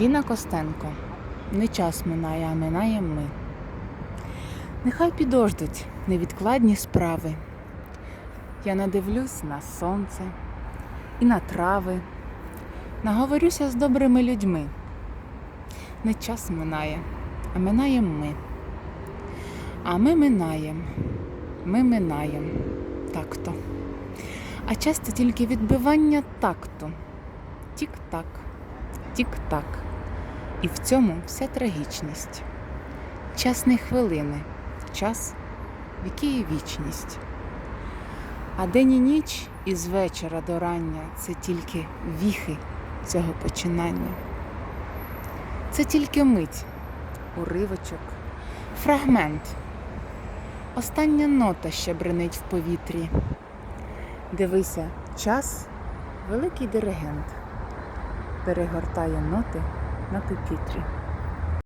Ліна Костенко. Не час минає, а минаєм ми. Нехай підождуть невідкладні справи. Я надивлюсь на сонце і на трави, наговорюся з добрими людьми. Не час минає, а минаєм ми. А ми минаєм, ми минаєм так-то. А часто тільки відбивання такту. Тік-так, тік-так. І в цьому вся трагічність. Час не хвилини, час, в якій вічність. А день і ніч із вечора до рання це тільки віхи цього починання. Це тільки мить, уривочок, фрагмент. Остання нота ще бренить в повітрі. Дивися, час великий диригент перегортає ноти на пепітрі.